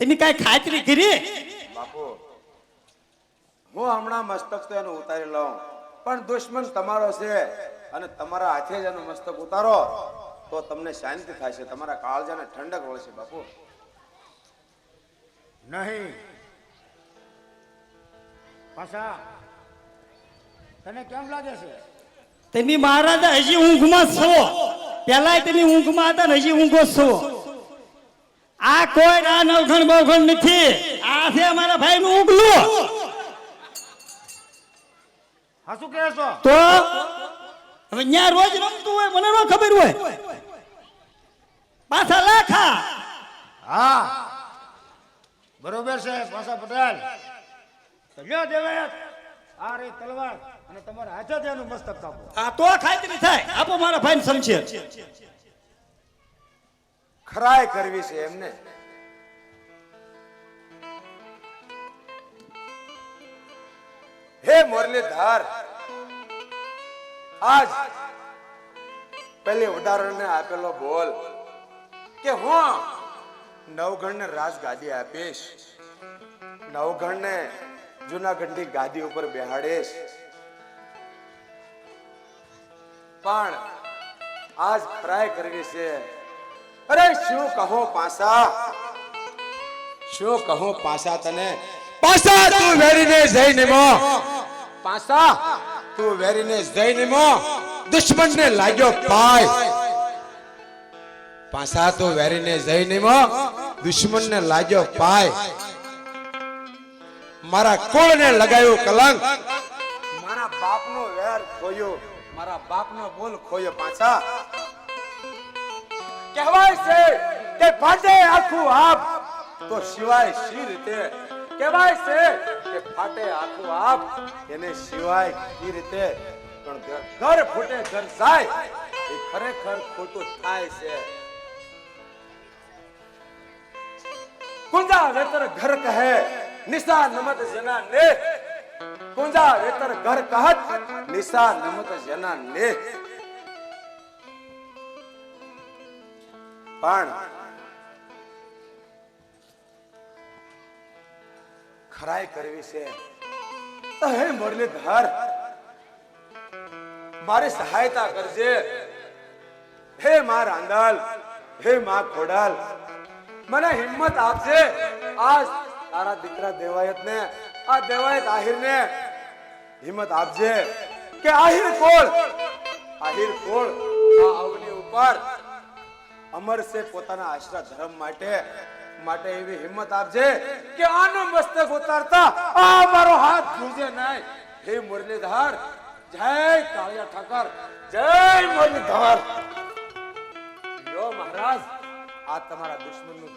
તમે કાંઈ ખાતરી કરી? બાપુ હું હમણાં મસ્તક તો એનું ઉતારી લઉં. પણ દુશ્મન તમારો છે અને તમારા હાથે જ એનું મસ્તક ઉતારો તો તમને શાંતિ થશે તમારા કાળજાને ઠંડક વળશે બાપુ. નહીં. પાછા. તને કેમ લાગે છે? તેની મહારાજા હજી ઊંઘમાં છો. પેલા તેની ઊંઘમાં હતા ને હજી ઊંઘો છો. આ કોઈ આ નવખણ બવખણ નથી. આ છે અમારા ભાઈ નું ઉગલું હા શું કહે છો તો હવે ન્યા રોજ રમતું હોય મને ન ખબર હોય. પાછા લાખા. હા. બરોબર છે પાછા પટેલ. લ્યો દેવાયત. આ રે તલવાર અને તમારા હાથે જ એનું મસ્તક કાપો. આ તો ખાતરી થાય. આપો મારા ભાઈ સમજે ખરાય કરવી છે એમને. હે મુરલીધર આજ પેલી ઉદાહરણને આપેલો બોલ કે હું નવગણને રાજગાદી આપીશ, નવગણને જુનાગઢની ગાદી ઉપર બેહાડીશ. પણ આજ ફ્રાય કરવી છે અરે શું કહો પાસા? શું કહો પાસા તને? પાસા તું વેરીને જઈ નિમો પાસા તું વેરીને જઈ નિમો દુશ્મનને લાગ્યો પાય પાસા તું વેરીને જઈ નિમો દુશ્મનને લાગ્યો પાય મારા કુળને લગાયો કલંક. મારા બાપનો વેર ખોયો. મારા બાપનો બોલ ખોયો પાછા કહેવાય છે કે ફાટે આખું આપ. તો શિવાય શી રીતે કહેવાય છે કે ફાટે આખું આપ? એને શિવાય કી રીતે? પણ ઘર ફૂટે, ઘર જાય. એ ખરેખર ખોટું થાય છે. કુંજા વેતર ઘર કહે, નિશા નમત જના ને કુંજા વેતર ઘર કહત, નિશા નમત જના ને પણ ખરાઈ કરવી છે. હે મુરલીધર, મારી સહાયતા કરજે. હે માં રાંદલ, હે માં ખોડાલ, મને હિંમત આપજે. આજ તારા દીકરા દેવાયત ને આ દેવાયત આહિર ને હિંમત આપજે. કે આહિર કોળ આહિર કોળ આ અવની ઉપર અમર છે પોતાના આશરા ધર્મ માટે માટે એવી હિંમત આપજે કે આનો મસ્તક ઉતારતા આ મારો હાથ ધ્રુજે નહીં. હે મુરલીધર, જય કાળિયા ઠાકર, જય મુરલીધર. યો મહારાજ, આ તમારા દુશ્મનનું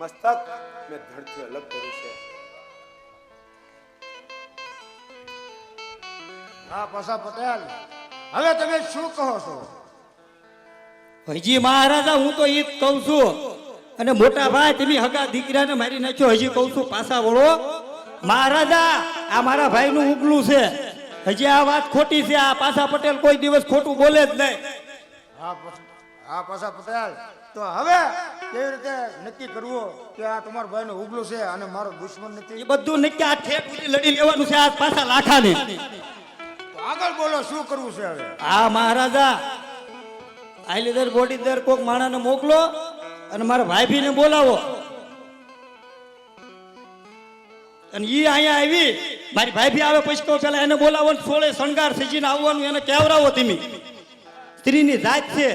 મસ્તક મેં ધડથી અલગ કર્યું છે. હા પાસા પટેલ, હવે તમે શું કહો છો? હજી મહારાજા હું તો એ જ કહું છું. અને મોટા ભાઈ તમે હગા દીકરાને મારી નાખ્યો હજી કહું છું પાછા વળો. મહારાજા આ મારા ભાઈનું ઉગલું છે. હજી આ વાત ખોટી છે આ પાછા પટેલ કોઈ દિવસ ખોટું બોલે જ નહીં. હા પાછા પટેલ. તો હવે કેવી રીતે નક્કી કરવું કે આ તમારા ભાઈનું ઉગલું છે અને મારો દુશ્મન નથી? એ બધું નક્કી આ ઠેક લડી લેવાનું છે આ પાછા લાખાને. આગળ બોલો શું કરવું છે હવે? હા મહારાજા આઈલીધર બોડીદર કોક માણાને મોકલો અને મારા ભાઈભીને બોલાવો. અને ઈ અહીંયા આવી, મારી ભાઈભી આવે પછી કહો પેલા એને બોલાવો ને સોળે શણગાર સજીને આવવાનું, એને કેવરાવો તમે. સ્ત્રીની જાત છે.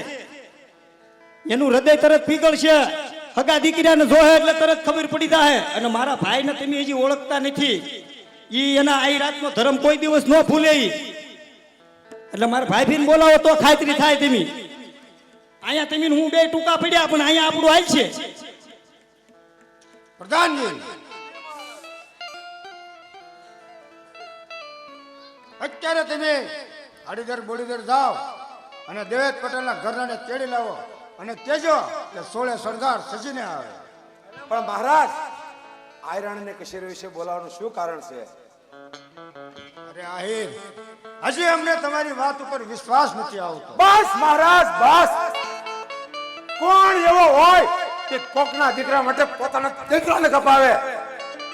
એનું હૃદય તરત પીગળશે. હગા દીકરાને જોહે એટલે તરત ખબર પડી જાય અને મારા ભાઈને તમે હજી ઓળખતા નથી. ઈ એના આઈ રાતનો ધર્મ કોઈ દિવસ ન ભૂલે એટલે મારા ભાઈભીને બોલાવો તો ખાતરી થાય તમે. અહીંયા તમે હું બે ટૂંકા પડ્યા પણ અહીંયા આપણું હાલ છે. પ્રધાનજી. અત્યારે તમે અડીદર બોડીદર જાઓ અને દેવેશ પટેલના ઘરનાને તેડી લાવો અને કેજો કે સોળે સરદાર સજીને આવે. પણ મહારાજ આયરણને કશેર વિશે બોલાવવાનું શું કારણ છે? અરે આહીર હજી અમને તમારી વાત ઉપર વિશ્વાસ નથી આવતો. બસ મહારાજ બસ. કોણ એવો હોય કે કોકના દીકરા માટે પોતાના દીકરાને કપાવે?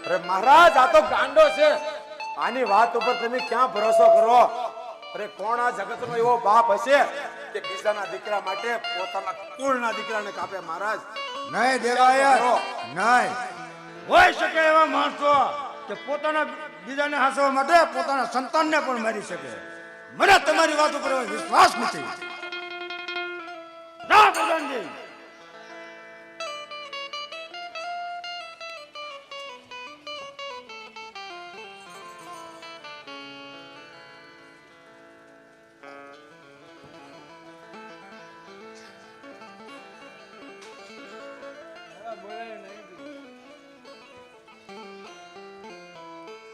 અરે મહારાજ આ તો ગાંડો છે. આની વાત ઉપર તમે ક્યાં ભરોસો કરો? અરે કોણ આ જગતનો એવો બાપ હશે કે બીજાના દીકરા માટે પોતાના કુળના દીકરાને કાપે મહારાજ? નહીં દેવાયા નહીં. હોય શકે એવા માણસો કે પોતાના બીજાને હાંસવા માટે પોતાના સંતાનને પણ મારી શકે. મને તમારી વાત ઉપર વિશ્વાસ નથી. પ્રધાનજી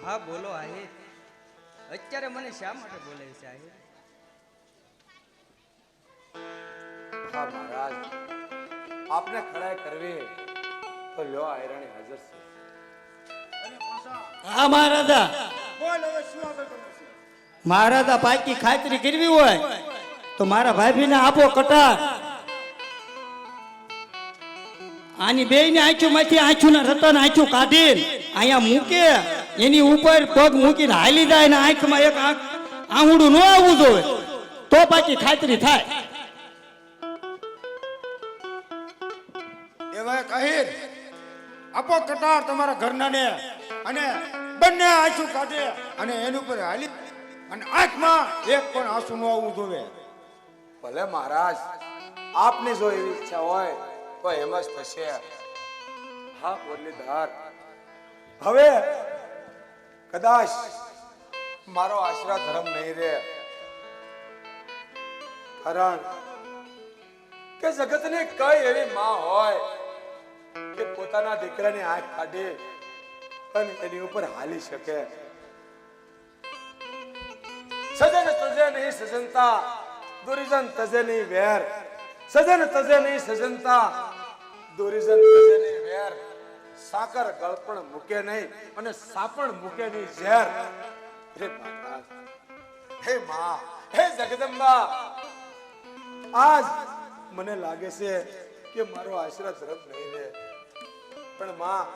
હા બોલો આહિર. અત્યારે મને શા માટે બોલાય છે આહિર? મહારાજ આપને ખડાઈ કરવી તો લ્યો આયરણી હાજર છે. હા મહારાજા? મહારાજા પાકી ખાતરી કરવી હોય તો મારા ભાભીને આપો કટાર. આની બે ને આંચું માંથી આંચું ને રતન આંચું કાઢીને અહીંયા મૂકે. એની ઉપર પગ મૂકીને હાલી જાય ને આંખમાં એક આંખ આંગળું ન આવવું જોવે તો પાછી ખાતરી થાય. આપો કટાર તમારા ઘરનાને અને બંને આંસુ કાઢે અને એની ઉપર હાલી અને આંખમાં એક પણ આંસુ ન આવવું જોવે. ભલે મહારાજ, આપની જો એવી ઈચ્છા હોય, તો એમ જ થશે. હા, મુરલીધર. હવે કદાચ મારો આશરા ધર્મ નહીં રહે. કારણ કે જગતને કઈ એવી માં હોય કે પોતાના દીકરાની આંખ કાઢે અને એની ઉપર હાલી શકે. સજન તજે નહીં સજનતા, દુરિજન તજે નહીં વેર. સજન તજે નહીં સજનતા, દુરિજન તજે નહીં વેર. સાકર ગળપણ મૂકે નહીં અને સાપણ મૂકે નહીં ઝેર. હે માતા, હે મા, હે જગદંબા. આજ મને લાગે છે કે મારો આશરા ધર્મ નહીં રહે પણ માં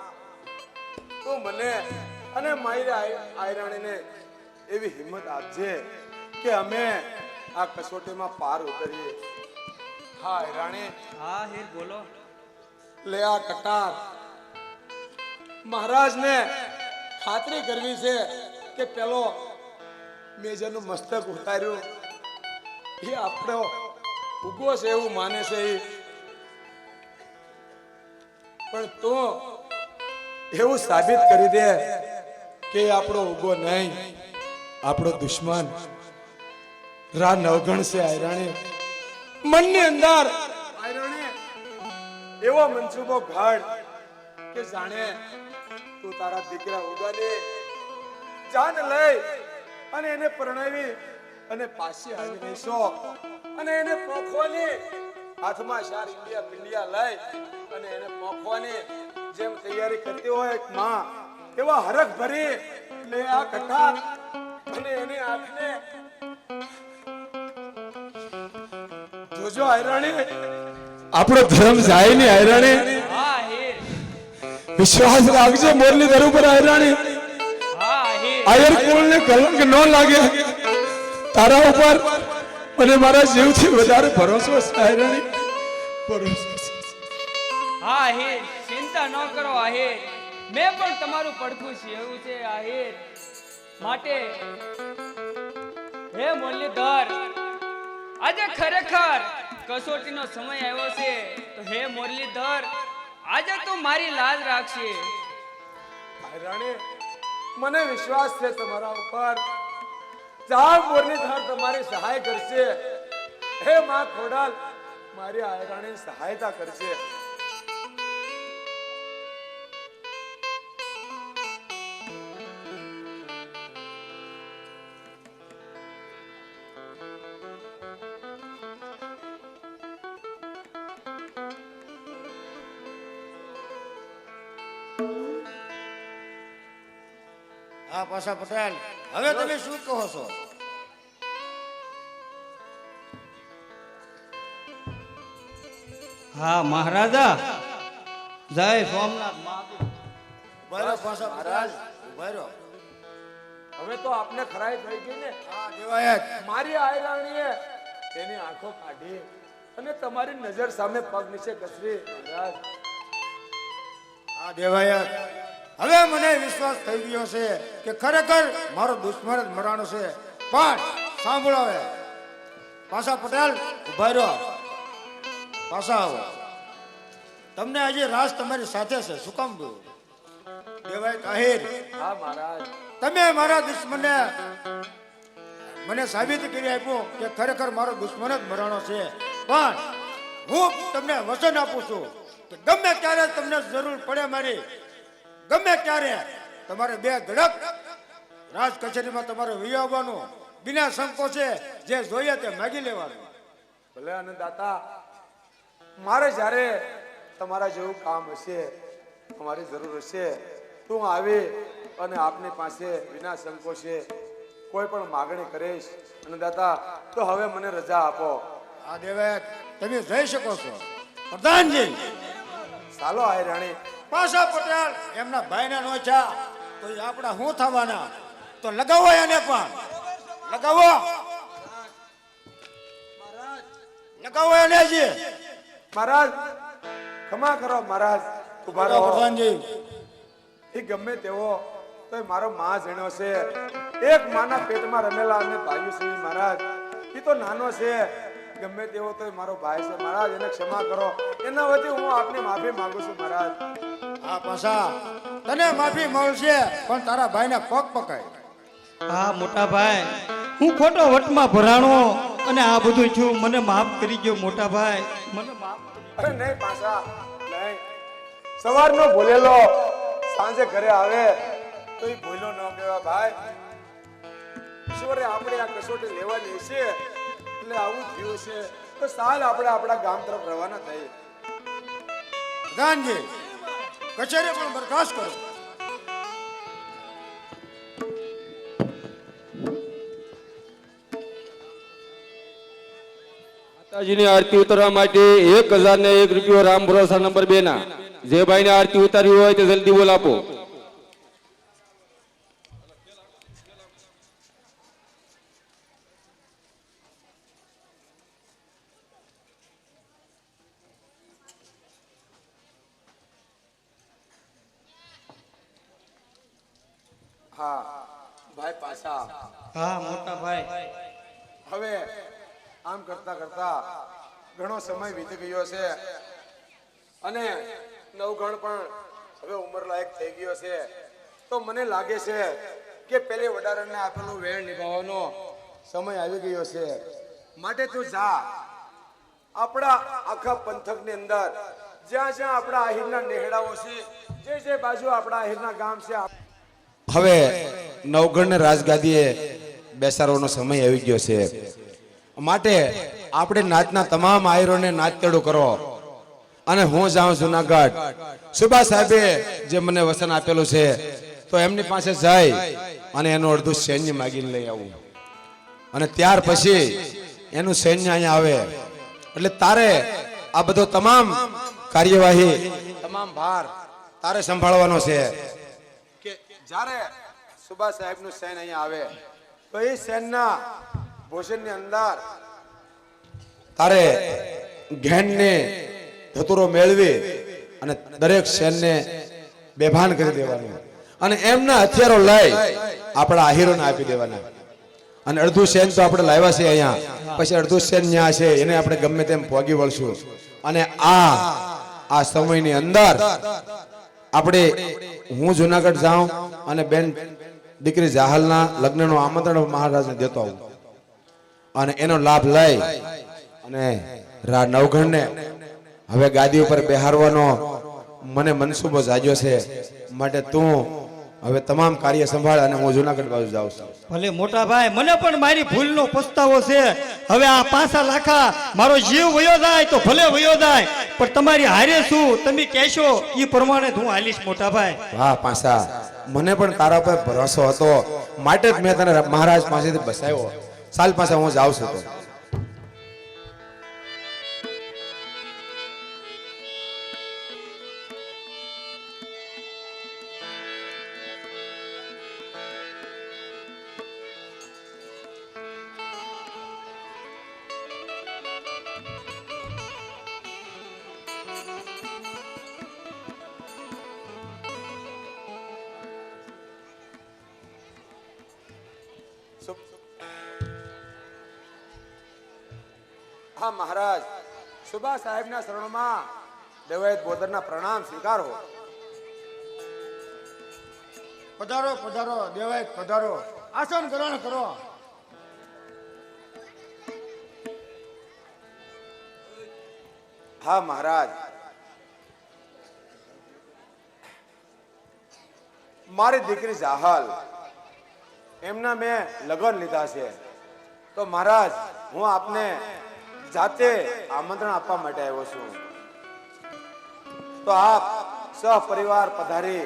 તું મને અને મારી આયરાણીને એવી હિંમત આપજે કે અમે આ કસોટીમાં પાર ઉતરીએ. હા આયરાણી. હા હે બોલો. લે આ કટાર. મહારાજને ખાતરી કરવી છે કે પેલો મેં જેનું મસ્તક ઉતાર્યું. એ આપણો ઉગો છે એવું માને છે એ પણ તો એવું સાબિત કરી દે કે આપણો ઉગો નહીં. આપણો દુશ્મન રા નવગણ છે આયરાણી. મનની અંદર એવો મનસુબો ઘડ કે જાણે તું તારા દીકરા ઉગાને જાન લઈ અને એને પરણાવી અને પાછી આવી રહીશો અને એને પોખવાની હાથમાં શાર ઇન્ડિયા પિંડિયા લઈ અને એને પોખવાની જેમ તૈયારી કરતી હોય એક માં એવા હરખ ભરી લે આ કથા અને એની આંખને જોજો આયરાણી. આપણો ધર્મ જાય ને આયરાણી. વિશ્વાસ રાખજો મુરલીધર ઉપર આયરાણી. આયર આહિર ને કલંક ન લાગે. તારા ઉપર. અને મારા જીવથી વધારે ભરોસો છે આયરાણી. ભરોસો. હા હે ચિંતા ન કરો આહિર. મેં પણ તમારું પડખું સેવું છે, આહિર. માટે, હે મુરલીધર, આજે ખરેખર કસોટીનો સમય આવ્યો છે. તો હે મુરલીધર, આજે તું મારી લાજ રાખશે રાણે, મને વિશ્વાસ છે તમારા ઉપર. ચાર મુરલીધર, તમારી સહાય કરશે. હે માં ખોડાલ, મારી આયરાણી સહાયતા કરશે. પાછા પટેલ. હવે તમે શું કહો છો? હા મહારાજા. જય સોમનાથ મહાદેવ. બરો પાછા મહારાજ. બરો હવે તો આપને ખરાઈ થઈ ગઈ ને. હા દેવાયત મારી આયરાણીએ તેની આંખો કાઢી અને તમારી નજર સામે પગ નીચે કસરી મહારાજ. હા દેવાયત હવે મને વિશ્વાસ થઈ ગયો છે કે ખરેખર મારો દુશ્મન જ મરાણો છે. પણ સાંભળો હવે. પાછા પટેલ ઊભા રહ્યો પાછા આવો. તમને આજે રાજ તમારી સાથે છે. શું કામ આહિર હા મહારાજ. તમે મારા દુશ્મને મને સાબિત કરી આપ્યું કે ખરેખર મારો દુશ્મન જ મરાણો છે. પણ હું તમને વચન આપું છું કે ગમે ત્યારે તમને જરૂર પડે મારી ગમે ત્યારે તમારે બે ધડક રાજ કચેરીમાં તમારે વી આવવાનું. બિના સંકોચે જે જોઈએ તે માગી લેવાનું. ભલે અને દાતા મારે જ્યારે તમારા જેવું કામ હશે તમારી જરૂર હશે તો હું આવી અને આપની પાસે વિના સંકોચે કોઈ પણ માગણી કરીશ. અને દાતા તો હવે મને રજા આપો. આ દેવે તમે જઈ શકો છો. પ્રધાનજી! ચાલો આય રાણી પાછા પટેલ એમના ભાઈના નોચા છે તો એ આપણા શું થવાના? તો લગાવો એને પણ લગાવો. લગાવો એને જ. મહારાજ ક્ષમા કરો મહારાજ ઊભા રહો. પ્રધાનજી. એ ગમે તેવો તો મારો માં જણ્યો છે. એક માના પેટમાં રમેલા અને ભાઈઓ છે મહારાજ. એ તો નાનો છે. ગમે તેવો તો મારો ભાઈ છે. મહારાજ એને ક્ષમા કરો. એના વતી હું આપની માફી માંગુ છું મહારાજ. આ પાછા. તને માફી મળશે પણ તારા ભાઈને પગ પકાય. હા મોટા ભાઈ. હું ખોટો વટમાં ભરાણો અને આ બધું છું. મને માફ કરી ગયો મોટા ભાઈ. મને માફ અરે નહીં પાછા. નહીં. સવારનો ભૂલેલો સાંજે ઘરે આવે તો એ ભૂલો ન કહેવા ભાઈ. ઈશ્વરે આપણે આ કસોટી લેવાની છે એટલે આવું થયું છે તો સાલ આપણે આપણા ગામ તરફ રવાના થઈ. પ્રધાનજી કચેરી પણ બરખાસ્ત કરો. માતાજીની આરતી ઉતારવા માટે એક હજાર ને એક રૂપિયો રામ ભરોસા નંબર બે ના જે ભાઈને આરતી ઉતારવી હોય તે જલ્દી બોલ આપો હા ભાઈ પાછા હા મોટા ભાઈ. હવે આમ કરતા કરતા ઘણો સમય વીતી ગયો છે અને નવગણ પણ હવે ઉંમર લાયક થઈ ગયો છે. તો મને લાગે છે કે પેલે વડારણને આપેલો વેળ નિભાવવાનો સમય આવી ગયો છે. માટે તું જા. આપણા આખા પંથકની અંદર જ્યાં જ્યાં આપણા આહિરના નેહડાઓ છે જે જે બાજુ આપણા આહિરના ગામ છે હવે નવગણ રાજગાદીએ બેસાડવાનો સમય આવી ગયો છે. માટે આપણે નાચના તમામ આયરોને નાચતેડું કરો. અને હું જાઉં જુનાગઢ. સુભા સાહેબે જે મને વસન આપેલું છે, તો એમની પાસે જાય અને એનું અડધું સૈન્ય માગીને લઈ આવું. અને ત્યાર પછી એનું સૈન્ય અહીંયા આવે. એટલે તારે આ બધો તમામ કાર્યવાહી, તમામ ભાર તારે સંભાળવાનો છે. કે જ્યારે સુભાષ સાહેબનું સૈન્ય અહીંયા આવે તો એ સૈનના ધતુરો મેળવી અને દરેક સૈન્ય બેભાન કરી દેવાનું. અને એમના હથિયારો લઈ આપણા આહીરોને આપી દેવાના. અને અડધું સેન તો આપણે લાવ્યા છે અહીંયા. પછી અડધું સેન ન્યા છે, એને આપણે ગમે તેમ ભોગી વળશું. અને આ આ સમયની અંદર આપણે હું જુનાગઢ જાઉં અને બેન દીકરી જાહલના લગ્નનું આમંત્રણ મહારાજને દેતો આવું. અને એનો લાભ લઈ અને રા નવઘણને હવે ગાદી ઉપર બેહારવાનો મને મનસુબો જાગ્યો છે. માટે તું હવે તમામ કાર્ય સંભાળ અને હું જુનાગઢ બાજુ જાઉં છું. ભલે મોટા ભાઈ મને પણ મારી ભૂલનો પસ્તાવો છે. હવે આ પાસા લાખા મારો જીવ વયો જાય તો ભલે વયો જાય પણ તમારી હારે શું? તમે કહેશો એ પ્રમાણે હું હાલીશ મોટા ભાઈ. વાહ પાસા. મને પણ તારા પર ભરોસો હતો. માટે જ મેં તને મહારાજ પાસેથી બસાવ્યો. સાલ પાસે હું જાઉં છું તો. હા મહારાજ. સુભાષ સાહેબના શરણોમાં દેવાયત બોદરના પ્રણામ સ્વીકારો. પધારો પધારો દેવાયત પધારો. આસન ગ્રહણ કરો. હા મહારાજ. મારી દીકરી જાહલ એમના મેં લગ્ન લીધા છે. તો મહારાજ, હું આપને જાતે આમંત્રણ આપવા માટે આવ્યો છું. તો આપ સહપરિવાર પધારી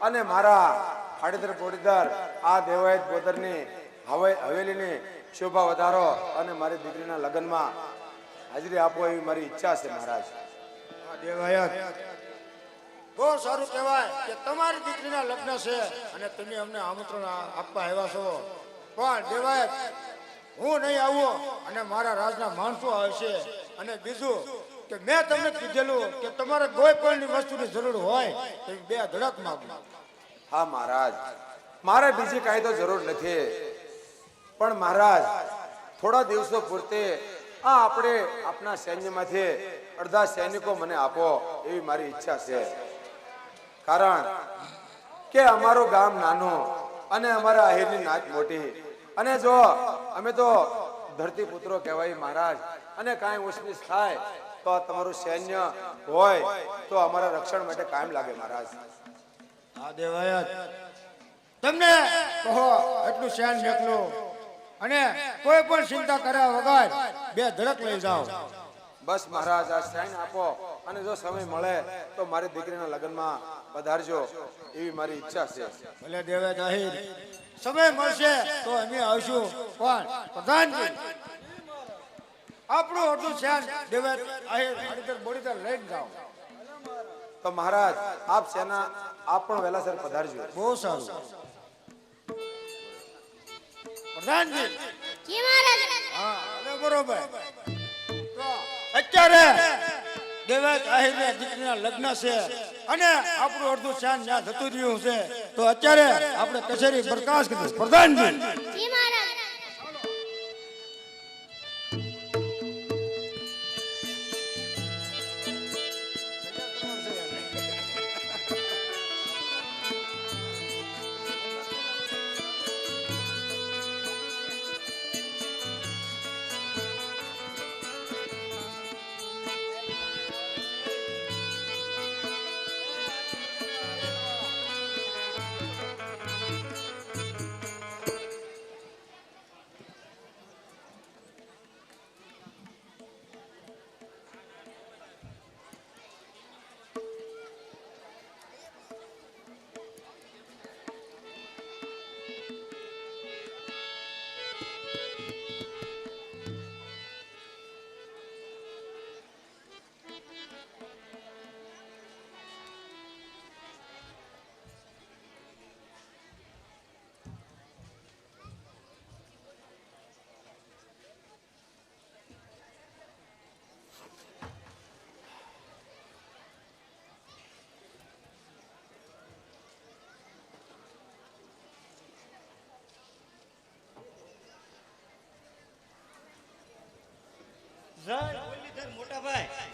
અને મારા આડેદર બોડીદર આ દેવાયત બોદરની હવે, હવેલીની શોભા વધારો અને મારી દીકરીના લગ્નમાં હાજરી આપો એવી મારી ઈચ્છા છે મહારાજ. દેવાયત બહુ સારું કહેવાય કે તમારી દીકરીના લગ્ન છે અને તમે અમને આમંત્રણ આપવા આવ્યા છો. પણ દેવાય હું નહીં આવું અને મારા રાજના માણસો આવશે અને બીજું કે મેં તમને કીધેલું કે તમારે કોઈ પણની વસ્તુની જરૂર હોય તો બે ધડક માગો. હા, મહારાજ. મારે બીજી તો જરૂર નથી. પણ મહારાજ, થોડા દિવસો પૂરતે આ આપણે આપણા સૈન્યમાંથી અડધા સૈનિકો મને આપો એવી મારી ઈચ્છા છે. કારણ કે અમારું ગામ નાનું અને અમારા આહિરની નાચ મોટી. અને જો અમે તો ધરતી પુત્રો કહેવાય મહારાજ અને કાંઈ ઉછનીશ થાય તો તમારું સૈન્ય હોય તો અમારા રક્ષણ માટે કાયમ લાગે મહારાજ. આ દેવાય તમને કહો એટલું સૈન મેકલો અને કોઈ પણ ચિંતા કર્યા વગર બે ધડક લઈ જાઓ. બસ મહારાજ આ સૈન આપો. અને જો સમય મળે તો મારી દીકરીના લગ્નમાં પધારજો એવી મારી ઈચ્છા છે. ભલે દેવે જાહેર. સમય મળશે તો અમે આવશું. પણ પ્રધાનજી આપણું અડધું શેન દેવે આહિર હરિદર બોડીદર લઈને જાઓ. તો મહારાજ આપ સેના આપ પણ વેલાસર પધારજો. બહુ સારું. પ્રધાનજી. જી મહારાજ. હા બરોબર. અત્યારે દેવાત આહિરના દીકરીના લગ્ન છે. અને આપણું અડધું શાન જ્યાં થતું રહ્યું છે. તો અત્યારે આપણે કચેરી પ્રકાશ પ્રધાનજી.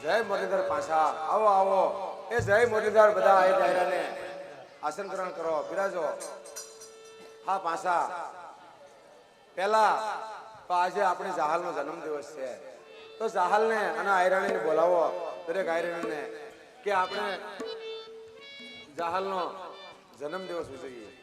જય મુરલીધર પાછા. આવો આવો. એ જય મુરલીધર બધા એ ડાયરાને. આસન ગ્રહણ કરો, બિરાજો. હા, પાછા. પેલા તો આજે આપણી જાહલનો જન્મ દિવસ છે. તો જાહલને અને આયરાણીને બોલાવો, દરેક આયરાણીને, કે આપણે જાહલનો જન્મદિવસ ઉજવીએ.